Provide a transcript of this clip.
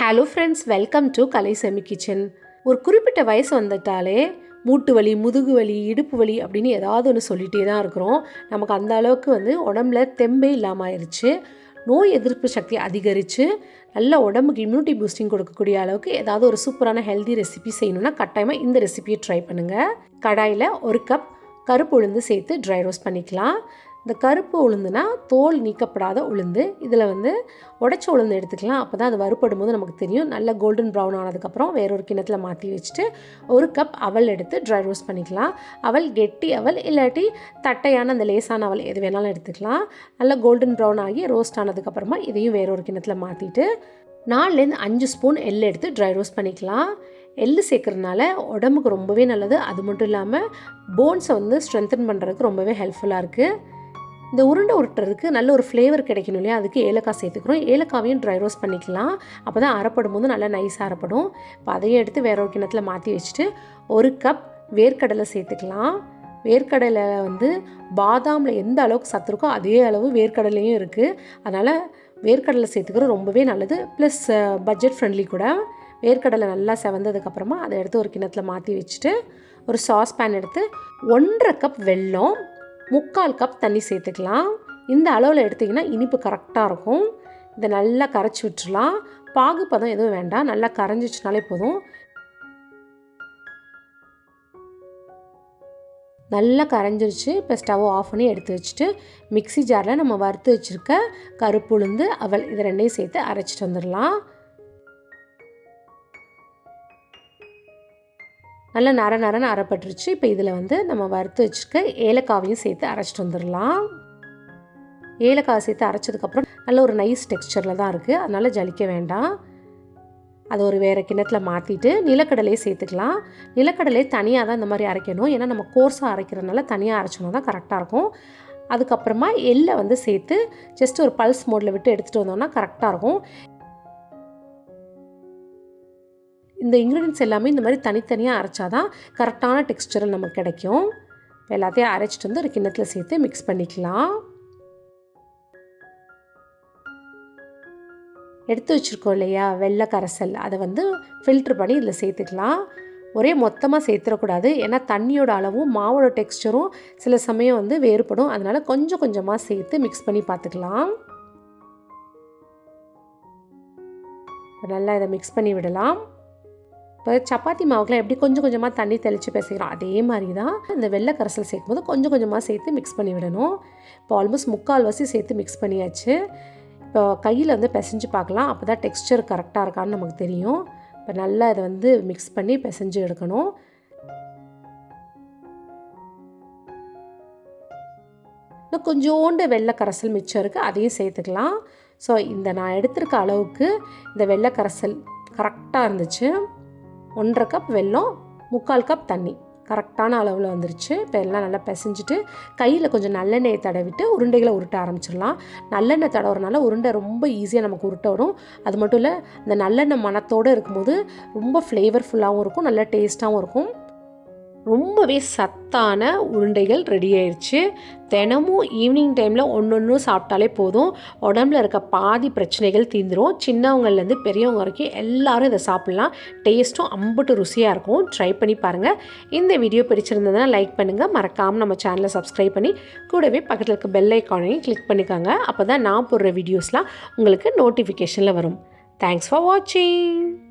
Hello friends welcome to Kalai semi kitchen ஒரு குறிப்பிட்ட வயசு வந்துட்டாலே மூட்டு வலி முதுகு வலி இடுப்பு வலி அப்படின்னு ஏதாவது ஒன்று சொல்லிகிட்டே தான் இருக்கிறோம். நமக்கு அந்த அளவுக்கு வந்து உடம்புல தெம்பே இல்லாமல் ஆயிடுச்சு நோய் எதிர்ப்பு சக்தி அதிகரித்து நல்ல உடம்புக்கு இம்யூனிட்டி பூஸ்டிங் கொடுக்கக்கூடிய அளவுக்கு ஏதாவது ஒரு சூப்பரான ஹெல்தி ரெசிபி செய்யணும்னா கட்டாயமாக இந்த ரெசிபியை ட்ரை பண்ணுங்கள் கடாயில் ஒரு கப் கருப்பு உளுந்து சேர்த்து ட்ரை ரோஸ்ட் பண்ணிக்கலாம். இந்த கருப்பு உளுந்துனா தோல் நீக்கப்படாத உளுந்து. இதில் வந்து உடச்ச உளுந்து எடுத்துக்கலாம். அப்போ தான் அது வறுப்படும் போது நமக்கு தெரியும். நல்ல கோல்டன் ப்ரௌன் ஆனதுக்கப்புறம் வேறொரு கிணத்துல மாற்றி வச்சுட்டு ஒரு கப் அவல் எடுத்து ட்ரை ரோஸ்ட் பண்ணிக்கலாம். அவல் கெட்டி அவல் இல்லாட்டி தட்டையான அந்த லேசான அவல் எது வேணாலும் எடுத்துக்கலாம். நல்லா கோல்டன் ப்ரௌன் ஆகி ரோஸ்ட் ஆனதுக்கப்புறமா இதையும் வேறொரு கிணத்துல மாற்றிட்டு நாலுலேருந்து அஞ்சு ஸ்பூன் எள் எடுத்து ட்ரை ரோஸ்ட் பண்ணிக்கலாம். எள் சேர்க்குறதுனால உடம்புக்கு ரொம்பவே நல்லது. அது மட்டும் இல்லாமல் போன்ஸை வந்து ஸ்ட்ரென்தன் பண்ணுறதுக்கு ரொம்பவே ஹெல்ப்ஃபுல்லாக இருக்குது இந்த உருண்டை உருட்டுறதுக்கு நல்ல ஒரு ஃப்ளேவர் கிடைக்கணும் இல்லையா? அதுக்கு ஏலக்காய் சேர்த்துக்கிறோம். ஏலக்காவையும் ட்ரை ரோஸ்ட் பண்ணிக்கலாம். அப்போ தான் அரைப்படும் போது நல்லா நைஸாக அரைப்படும். இப்போ அதையும் எடுத்து வேற ஒரு கிணத்துல மாற்றி வச்சுட்டு ஒரு கப் வேர்க்கடலை சேர்த்துக்கலாம். வேர்க்கடலை வந்து பாதாமில் எந்த அளவுக்கு சத்து இருக்கோ அதே அளவு வேர்க்கடலையும் இருக்குது அதனால் வேர்க்கடலை சேர்த்துக்கிறது ரொம்பவே நல்லது. ப்ளஸ் பட்ஜெட் ஃப்ரெண்ட்லி கூட. வேர்க்கடலை நல்லா செவந்ததுக்கப்புறமா அதை எடுத்து ஒரு கிணத்துல மாற்றி வச்சுட்டு ஒரு சாஸ் பேன் எடுத்து ஒன்றரை கப் வெல்லம் முக்கால் கப் தண்ணி சேர்த்துக்கலாம். இந்த அளவில் எடுத்திங்கன்னா இனிப்பு கரெக்டாக இருக்கும். இதை நல்லா கரைச்சி விட்டுறலாம். பாகுப்பதம் எதுவும் வேண்டாம். நல்லா கரைஞ்சிச்சுனாலே போதும். நல்லா கரைஞ்சிருச்சு. இப்போ ஸ்டவ் ஆஃப் பண்ணி எடுத்து வச்சுட்டு மிக்ஸி ஜாரில் நம்ம வறுத்து வச்சுருக்க கருப்பு உளுந்து அவல் இது ரெண்டையும் சேர்த்து அரைச்சிட்டு வந்துடலாம். நல்லா நர நரன்னு அரைப்பட்டுருச்சு. இப்போ இதில் வந்து நம்ம வறுத்து வச்சுருக்க ஏலக்காவையும் சேர்த்து அரைச்சிட்டு வந்துடலாம். ஏலக்காய் சேர்த்து அரைச்சதுக்கப்புறம் நல்ல ஒரு நைஸ் டெக்ஸ்சரில் தான் இருக்குது அதனால் ஜலிக்க வேண்டாம். அதை ஒரு வேறு கிண்ணத்தில் மாற்றிட்டு நிலக்கடலையை சேர்த்துக்கலாம். நிலக்கடலை தனியாக தான் இந்த மாதிரி அரைக்கணும். ஏன்னா நம்ம கோர்ஸாக அரைக்கிறதுனால தனியாக அரைச்சோன்னா தான் கரெக்டாக இருக்கும். அதுக்கப்புறமா எள்ளை வந்து சேர்த்து ஜஸ்ட் ஒரு பல்ஸ் மோடில் விட்டு எடுத்துகிட்டு வந்தோம்னா கரெக்டாக இருக்கும். இந்த இன்க்ரீடியன்ஸ் எல்லாமே இந்த மாதிரி தனித்தனியாக அரைச்சாதான் கரெக்டான டெக்ஸ்டரில் நமக்கு கிடைக்கும். எல்லாத்தையும் அரைச்சிட்டு வந்து ஒரு கிண்ணத்தில் சேர்த்து மிக்ஸ் பண்ணிக்கலாம். எடுத்து வச்சுருக்கோம் இல்லையா? வெள்ளை கரைசல். அதை வந்து ஃபில்ட்ரு பண்ணி இதில் சேர்த்துக்கலாம். ஒரே மொத்தமாக சேர்த்துடக்கூடாது. ஏன்னா தண்ணியோட அளவும் மாவோட டெக்ஸ்டரும் சில சமயம் வந்து வேறுபடும். அதனால் கொஞ்சம் கொஞ்சமாக சேர்த்து மிக்ஸ் பண்ணி பார்த்துக்கலாம். நல்லா இதை மிக்ஸ் பண்ணி விடலாம். இப்போ சப்பாத்தி மாவுக்குலாம் எப்படி கொஞ்சம் கொஞ்சமாக தண்ணி தெளித்து பேசிக்கிறோம் அதே மாதிரி தான் இந்த வெள்ளை கரைசல் சேர்க்கும்போது கொஞ்சம் கொஞ்சமாக சேர்த்து மிக்ஸ் பண்ணி விடணும். இப்போ ஆல்மோஸ்ட் முக்கால் வசி சேர்த்து மிக்ஸ் பண்ணியாச்சு. இப்போ கையில் வந்து பிசைஞ்சு பார்க்கலாம். அப்போ தான் டெக்ஸ்டர் கரெக்டாக இருக்கான்னு நமக்கு தெரியும். இப்போ நல்லா இதை வந்து மிக்ஸ் பண்ணி பிசைஞ்சு எடுக்கணும். இன்னும் கொஞ்சோண்டு வெள்ளை கரைசல் மிச்சம் இருக்குது அதையும் சேர்த்துக்கலாம். ஸோ இந்த நான் எடுத்திருக்க அளவுக்கு இந்த வெள்ளை கரைசல் கரெக்டாக இருந்துச்சு. ஒன்றரை கப் வெல்லம் முக்கால் கப் தண்ணி. கரெக்டான அளவில் வந்துருச்சு. இப்போ எல்லாம் நல்லா பிசைஞ்சிட்டு கையில் கொஞ்சம் நல்லெண்ணெயை தடவிட்டு உருண்டைகளை உருட்ட ஆரம்பிச்சிடலாம். நல்லெண்ணெய் தடவுறனால உருண்டை ரொம்ப ஈஸியாக நமக்கு உருட்ட வரும் அது மட்டும் இல்லை அந்த நல்லெண்ணெய் மனத்தோடு இருக்கும்போது ரொம்ப ஃப்ளேவர்ஃபுல்லாகவும் இருக்கும் நல்ல டேஸ்ட்டாகவும் இருக்கும். ரொம்பவே சத்தான உருண்டைகள் ரெடி ஆயிடுச்சு தினமும் ஈவினிங் டைமில் ஒன்று ஒன்று சாப்பிட்டாலே போதும். உடம்புல இருக்க பாதி பிரச்சனைகள் தீந்துடும் சின்னவங்கள்லேருந்து பெரியவங்க வரைக்கும் எல்லாரும் இதை சாப்பிட்லாம். டேஸ்ட்டும் அம்பட்டு ருசியாக இருக்கும். ட்ரை பண்ணி பாருங்கள் இந்த வீடியோ பிடிச்சிருந்ததுன்னா லைக் பண்ணுங்கள் மறக்காமல் நம்ம சேனலை சப்ஸ்கிரைப் பண்ணி கூடவே பக்கத்தில் இருக்க பெல் ஐக்கானையும் கிளிக் பண்ணிக்கோங்க. அப்போ தான் நான் போடுற வீடியோஸ்லாம் உங்களுக்கு நோட்டிஃபிகேஷனில் வரும். தேங்க்ஸ் ஃபார் வாட்சிங்